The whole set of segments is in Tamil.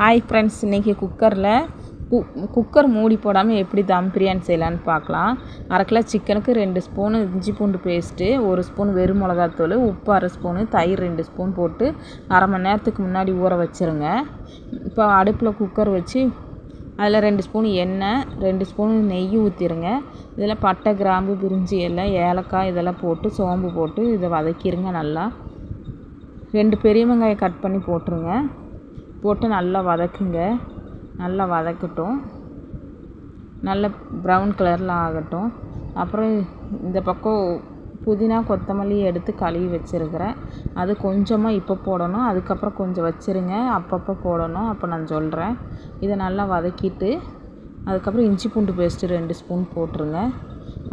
ஹாய் ஃப்ரெண்ட்ஸ் இன்றைக்கி குக்கரில் கு குக்கர் மூடி போடாமல் எப்படி தம் பிரியாணி செய்யலான்னு பார்க்கலாம். அரை கிலோ சிக்கனுக்கு ரெண்டு ஸ்பூனு இஞ்சி பூண்டு பேஸ்ட்டு ஒரு ஸ்பூன் வெறும் மிளகாத்தூள் உப்பு அரை ஸ்பூனு தயிர் ரெண்டு ஸ்பூன் போட்டு அரை மணி நேரத்துக்கு முன்னாடி ஊற வச்சுருங்க. இப்போ அடுப்பில் குக்கர் வச்சு அதில் ரெண்டு ஸ்பூன் எண்ணெய் ரெண்டு ஸ்பூன் நெய் ஊற்றிடுங்க இதில் பட்டை கிராம்பு பிரிஞ்சி எல்லாம் ஏலக்காய் இதெல்லாம் போட்டு சோம்பு போட்டு இதை வதக்கிடுங்க நல்லா. ரெண்டு பெரிய வெங்காயம் கட் பண்ணி போட்டுருங்க. போட்டு நல்லா வதக்குங்க. நல்லா வதக்கட்டும். நல்ல ப்ரௌன் கலரில் ஆகட்டும். அப்புறம் இந்த பக்கம் புதினா கொத்தமல்லி எடுத்து கழுவி வச்சுருக்கிறேன். அது கொஞ்சமாக இப்போ போடணும். அதுக்கப்புறம் கொஞ்சம் வச்சுருங்க. அப்பப்போ போடணும். அப்போ நான் சொல்கிறேன் இதை நல்லா வதக்கிட்டு அதுக்கப்புறம் இஞ்சி பூண்டு பேஸ்ட்டு ரெண்டு ஸ்பூன் போட்டுருங்க.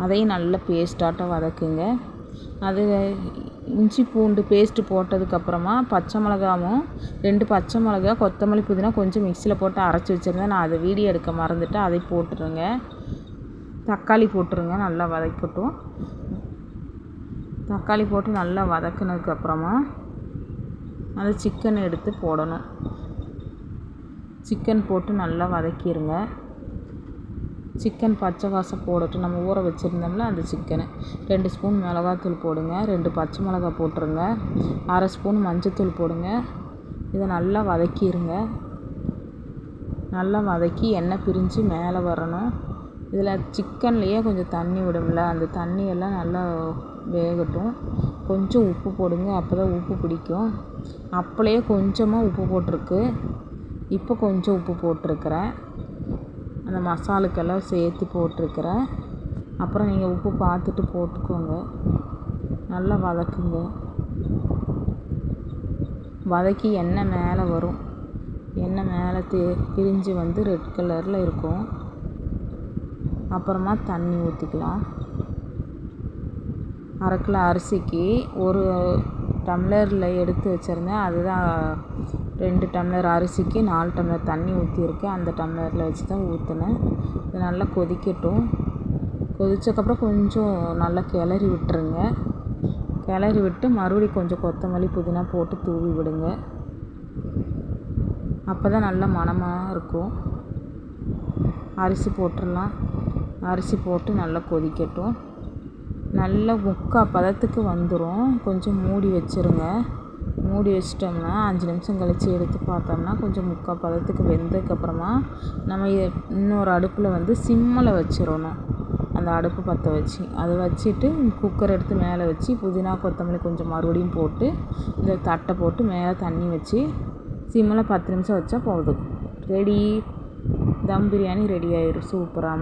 அதையும் நல்லா பேஸ்டாட்டம் வதக்குங்க. அது இஞ்சி பூண்டு பேஸ்ட்டு போட்டதுக்கப்புறமா பச்சை மிளகாவும் ரெண்டு பச்சை மிளகா கொத்தமல்லி புதினா கொஞ்சம் மிக்சியில் போட்டு அரைச்சி வச்சுருந்தேன் நான் அதை வீடியோ எடுக்க மறந்துட்டு அதை போட்டுருங்க. தக்காளி போட்டுருங்க நல்லா வதக்கட்டும். தக்காளி போட்டு நல்லா வதக்கினதுக்கப்புறமா அதை சிக்கன் எடுத்து போடணும். சிக்கன் போட்டு நல்லா வதக்கிடுங்க சிக்கன் பச்சை வாசம் போடட்டும் நம்ம ஊற வச்சுருந்தோம்ல அந்த சிக்கனு. ரெண்டு ஸ்பூன் மிளகாத்தூள் போடுங்க ரெண்டு பச்சை மிளகா போட்டுருங்க அரை ஸ்பூன் மஞ்சத்தூள் போடுங்க. இதை நல்லா வதக்கிடுங்க நல்லா வதக்கி எண்ணெய் பிரிஞ்சு மேலே வரணும். இதில் சிக்கன்லேயே கொஞ்சம் தண்ணி விடும்ல அந்த தண்ணியெல்லாம் நல்லா வேகட்டும். கொஞ்சம் உப்பு போடுங்க அப்போ தான் உப்பு பிடிக்கும். அப்போலையே கொஞ்சமாக உப்பு போட்டிருக்கு. இப்போ கொஞ்சம் உப்பு போட்டிருக்கிறேன். அந்த மசாலுக்கெல்லாம் சேர்த்து போட்டிருக்கிறேன். அப்புறம் நீங்கள் உப்பு பார்த்துட்டு போட்டுக்கோங்க. நல்லா வதக்குங்க. வதக்கி எண்ணெய் மேலே வரும். எண்ணெய் மேலே தே பிரிஞ்சு வந்து ரெட் கலரில் இருக்கும். அப்புறமா தண்ணி ஊற்றிக்கலாம் அரை கிலோ அரிசிக்கு ஒரு டம்ளரில் எடுத்து வச்சுருந்தேன். அதுதான் ரெண்டு டம்ளர் அரிசிக்கு நாலு டம்ளர் தண்ணி ஊற்றிருக்கேன் அந்த டம்ளரில் வச்சு தான் ஊற்றினேன் இது நல்லா கொதிக்கட்டும். கொதித்ததுக்கப்புறம் கொஞ்சம் நல்லா கிளறி விட்டுருங்க. கிளறி விட்டு மறுபடியும் கொஞ்சம் கொத்தமல்லி புதினா போட்டு தூவி விடுங்க. அப்போ தான் நல்ல மணமாக இருக்கும். அரிசி போட்டுடலாம். அரிசி போட்டு நல்லா கொதிக்கட்டும். நல்லா முக்கால் பதத்துக்கு வந்துடும் கொஞ்சம் மூடி வச்சுருங்க. மூடி வச்சிட்டோம்னா அஞ்சு நிமிஷம் கழித்து எடுத்து பார்த்தோம்னா கொஞ்சம் முக்கால் பதத்துக்கு வெந்ததுக்கப்புறமா நம்ம இன்னொரு அடுப்பில் வந்து சிம்மில் வச்சிடணும். அந்த அடுப்பு பற்ற வச்சு. அதை வச்சுட்டு குக்கர் எடுத்து மேலே வச்சு புதினா கொத்தமல்லி கொஞ்சம் மறுபடியும் போட்டு இந்த தட்டை போட்டு மேலே தண்ணி வச்சு சிம்மில் பத்து நிமிஷம் வச்சா போதும். ரெடி. தம் பிரியாணி ரெடி ஆயிடும் சூப்பரான